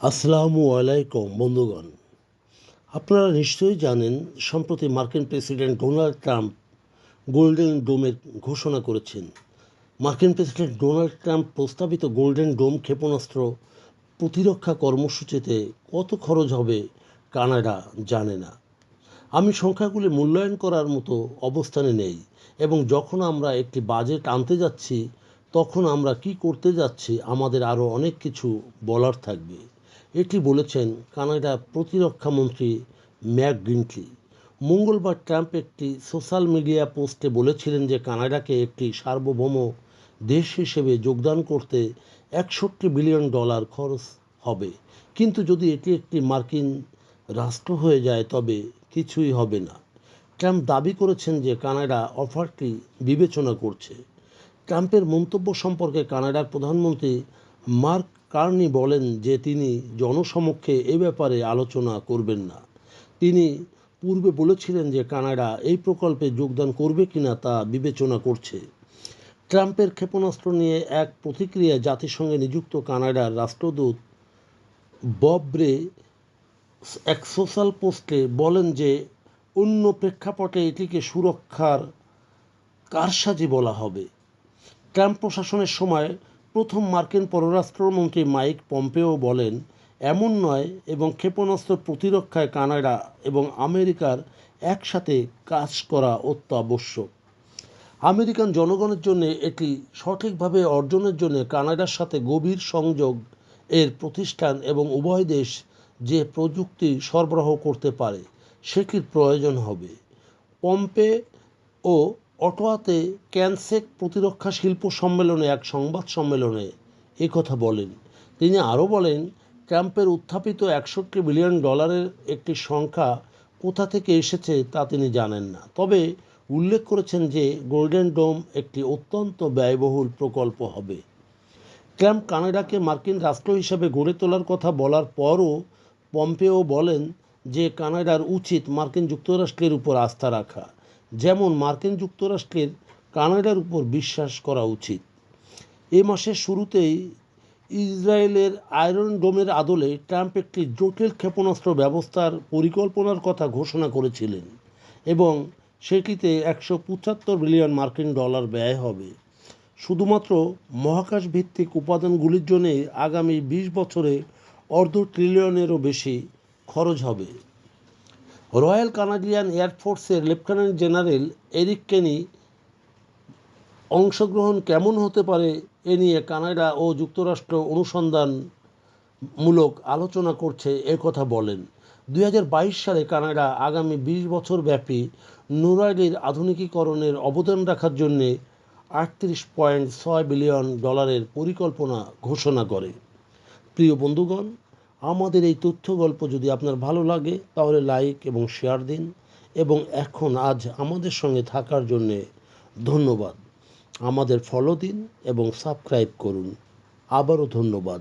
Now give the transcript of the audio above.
আসসালামু আলাইকুম, বন্ধুগণ। আপনারা নিশ্চয়ই জানেন, সম্প্রতি মার্কিন প্রেসিডেন্ট ডোনাল্ড ট্রাম্প গোল্ডেন ডোমের ঘোষণা করেছেন। মার্কিন প্রেসিডেন্ট ডোনাল্ড ট্রাম্প প্রস্তাবিত গোল্ডেন ডোম ক্ষেপণাস্ত্র প্রতিরক্ষা কর্মসূচিতে কত খরচ হবে কানাডা জানে না। আমি সংখ্যাগুলি মূল্যায়ন করার মতো অবস্থানে নেই এবং যখন আমরা একটি বাজেট আনতে যাচ্ছি, তখন আমরা কি করতে যাচ্ছি, আমাদের আরও অনেক কিছু বলার থাকবে। এটি বলেছেন কানাডা প্রতিরক্ষা মন্ত্রী ম্যাক গ্রিন্টলি মঙ্গলবার ট্রাম্প একটি সোশ্যাল মিডিয়া পোস্টে বলেছিলেন যে কানাডাকে একটি সার্বভৌম দেশ হিসেবে যোগদান করতে একষট্টি বিলিয়ন ডলার খরচ হবে। কিন্তু যদি এটি একটি মার্কিন রাষ্ট্র হয়ে যায়, তবে কিছুই হবে না। ট্রাম্প দাবি করেছেন যে কানাডা অফারটি বিবেচনা করছে। ট্রাম্পের মন্তব্য সম্পর্কে কানাডার প্রধানমন্ত্রী মার্ক কার্নি বলেন যে তিনি জনসমক্ষে এ ব্যাপারে আলোচনা করবেন না। তিনি পূর্বে বলেছিলেন যে কানাডা এই প্রকল্পে যোগদান করবে কিনা তা বিবেচনা করছে। ট্রাম্পের ক্ষেপণাস্ত্র নিয়ে এক প্রতিক্রিয়া জাতিসংঘে নিযুক্ত কানাডার রাষ্ট্রদূত ববরে এক সোশ্যাল পোস্টে বলেন যে অন্য প্রেক্ষাপটে এটিকে সুরক্ষার কারসাজি বলা হবে। ট্রাম্প প্রশাসনের সময় প্রথম মার্কিন পররাষ্ট্রমন্ত্রী মাইক পম্পেও বলেন, এমন নয় এবং ক্ষেপণাস্ত্র প্রতিরক্ষায় কানাডা এবং আমেরিকার একসাথে কাজ করা অত্যাবশ্যক। আমেরিকান জনগণের জন্য এটি সঠিকভাবে অর্জনের জন্য কানাডার সাথে গভীর সংযোগ এর প্রতিষ্ঠান এবং উভয় দেশ যে প্রযুক্তি সরবরাহ করতে পারে সেটির প্রয়োজন হবে? পম্পে ও অটোয়াতে ক্যানসেক প্রতিরক্ষা শিল্প সম্মেলনে এক সংবাদ সম্মেলনে এ কথা বলেন। তিনি আরও বলেন, ট্রাম্পের উত্থাপিত একষট্টি বিলিয়ন ডলারের একটি সংখ্যা কোথা থেকে এসেছে তা তিনি জানেন না। তবে উল্লেখ করেছেন যে গোল্ডেন ডোম একটি অত্যন্ত ব্যয়বহুল প্রকল্প হবে। ট্রাম্প কানাডাকে মার্কিন রাষ্ট্র হিসাবে গড়ে তোলার কথা বলার পরও পম্পেও বলেন যে কানাডার উচিত মার্কিন যুক্তরাষ্ট্রের উপর আস্থা রাখা। যেমন মার্কিন যুক্তরাষ্ট্রের কানাডার উপর বিশ্বাস করা উচিত। এ মাসের শুরুতেই ইসরায়েলের আয়রন ডোমের আদলে ট্রাম্প একটি জটিল ক্ষেপণাস্ত্র ব্যবস্থার পরিকল্পনার কথা ঘোষণা করেছিলেন এবং সেটিতে একশো পঁচাত্তর বিলিয়ন মার্কিন ডলার ব্যয় হবে। শুধুমাত্র মহাকাশ ভিত্তিক উপাদানগুলির জন্যে আগামী বিশ বছরে অর্ধ ট্রিলিয়নেরও বেশি খরচ হবে। রয়্যাল কানাডিয়ান এয়ারফোর্সের লেফটেন্যান্ট জেনারেল এরিক কেনি অংশগ্রহণ কেমন হতে পারে এ নিয়ে কানাডা ও যুক্তরাষ্ট্র অনুসন্ধানমূলক আলোচনা করছে কথা বলেন। দু হাজার বাইশ সালে কানাডা আগামী বিশ বছর ব্যাপী নুরাইলির আধুনিকীকরণের অবদান রাখার জন্যে আটত্রিশ পয়েন্ট ছয় বিলিয়ন ডলারের পরিকল্পনা ঘোষণা করে। প্রিয় বন্ধুগণ আমাদের এই তথ্য গল্প যদি আপনার ভালো লাগে, তাহলে লাইক এবং শেয়ার দিন। এবং এখন আজ আমাদের সঙ্গে থাকার জন্যে ধন্যবাদ। আমাদের ফলো দিন এবং সাবস্ক্রাইব করুন। আবারও ধন্যবাদ।